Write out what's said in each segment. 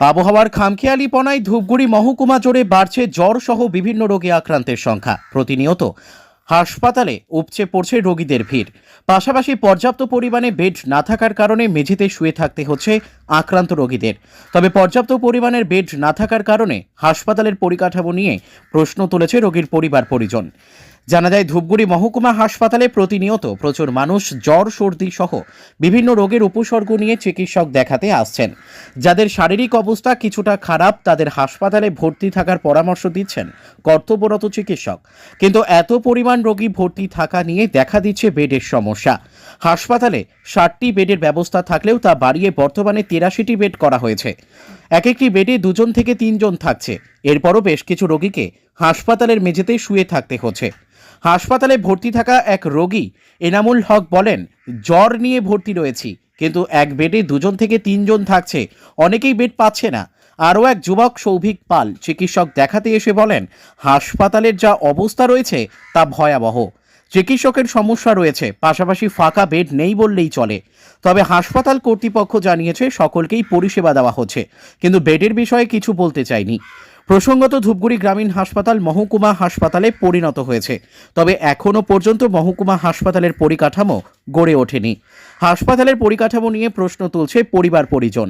আবহাওয়ার খামখেয়ালিপনায় ধূপগুড়ি মহকুমা জুড়ে বাড়ছে জ্বর সহ বিভিন্ন রোগে আক্রান্তের সংখ্যা। প্রতিনিয়ত হাসপাতালে উপচে পড়ছে রোগীদের ভিড়। পাশাপাশি পর্যাপ্ত পরিমাণে বেড না থাকার কারণে মেঝেতে শুয়ে থাকতে হচ্ছে আক্রান্ত রোগীদের। তবে পর্যাপ্ত পরিমাণের বেড না থাকার কারণে হাসপাতালের পরিকাঠামো নিয়ে প্রশ্ন তুলেছে রোগীর পরিবার পরিজন জানা যায়, ধূপগুড়ি মহকুমা হাসপাতালে প্রতিনিয়ত প্রচুর মানুষ জ্বর, সর্দি সহ বিভিন্ন রোগের উপসর্গ নিয়ে চিকিৎসক দেখাতে আসছেন। যাদের শারীরিক অবস্থা কিছুটা খারাপ, তাদের হাসপাতালে ভর্তি থাকার পরামর্শ দিচ্ছেন কর্তব্যরত চিকিৎসক। কিন্তু এত পরিমাণ রোগী ভর্তি থাকা নিয়ে দেখা দিচ্ছে বেডের সমস্যা। হাসপাতালে ষাটটি বেডের ব্যবস্থা থাকলেও তা বাড়িয়ে বর্তমানে তিরাশিটি বেড করা হয়েছে। এক একটি বেডে দুজন থেকে তিনজন থাকছে। এরপরও বেশ কিছু রোগীকে হাসপাতালের মেঝেতে শুয়ে থাকতে হচ্ছে। হাসপাতালে ভর্তি থাকা এক রোগী এনামুল হক বলেন, জ্বর নিয়ে ভর্তি রয়েছি, কিন্তু এক বেডে দুজন থেকে তিনজন থাকছে। অনেকেই বেড পাচ্ছে না। আরও এক যুবক সৌভিক পাল চিকিৎসক দেখাতে এসে বলেন, হাসপাতালের যা অবস্থা রয়েছে তা ভয়াবহ। চিকিৎসকের সমস্যা রয়েছে, পাশাপাশি ফাঁকা বেড নেই বললেই চলে। তবে হাসপাতাল কর্তৃপক্ষ জানিয়েছে, সকলকেই পরিষেবা দেওয়া হচ্ছে, কিন্তু বেডের বিষয়ে কিছু বলতে চায়নি প্রসঙ্গত ধূপগুড়ি গ্রামীণ হাসপাতাল মহকুমা হাসপাতালে পরিণত হয়েছে। তবে এখনও পর্যন্ত মহকুমা হাসপাতালের পরিকাঠামো গড়ে ওঠেনি। হাসপাতালের পরিকাঠামো নিয়ে প্রশ্ন তুলছে পরিবার পরিজন।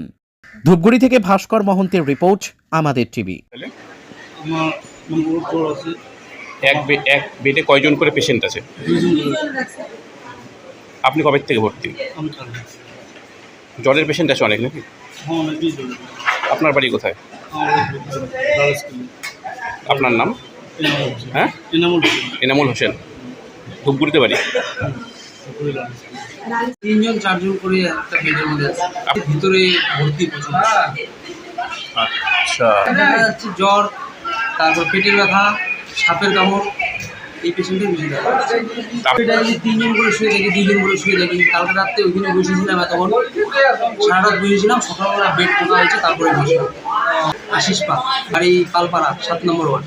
ধূপগুড়ি থেকে ভাস্কর মহন্তের রিপোর্ট আমাদের টিভি। এক এক বেডে কয়জন করে পেশেন্ট আছে? আপনি কবে থেকে ভর্তি? আমি জ্বরের পেশেন্ট আছে অনেক নাকি? হ্যাঁ আপনার বাড়ি কোথায়? আপনার নাম? হ্যাঁ? এনামুল হোসেন। ধূপগুড়িতে বাড়ি? তিনজন চারজন করে একটা বেডের মধ্যে আছে। ভিতরে ভর্তি প্রচণ্ড আচ্ছা। জ্বর তারপর পেটের ব্যথা সাপের কামড় এই পেশেন্টের বেশি দেখা তিনজন করে শুয়ে থাকি দুজন করে শুয়ে থাকি। কালকে রাত্রে ওইখানে বসেছিলাম এতক্ষণ। সারা রাত বসেছিলাম সকালবেলা বেড টোকা হয়েছে তারপরে বসলাম। আশিস পা বাড়ি পালপাড়া সাত নম্বর ওয়ার্ড।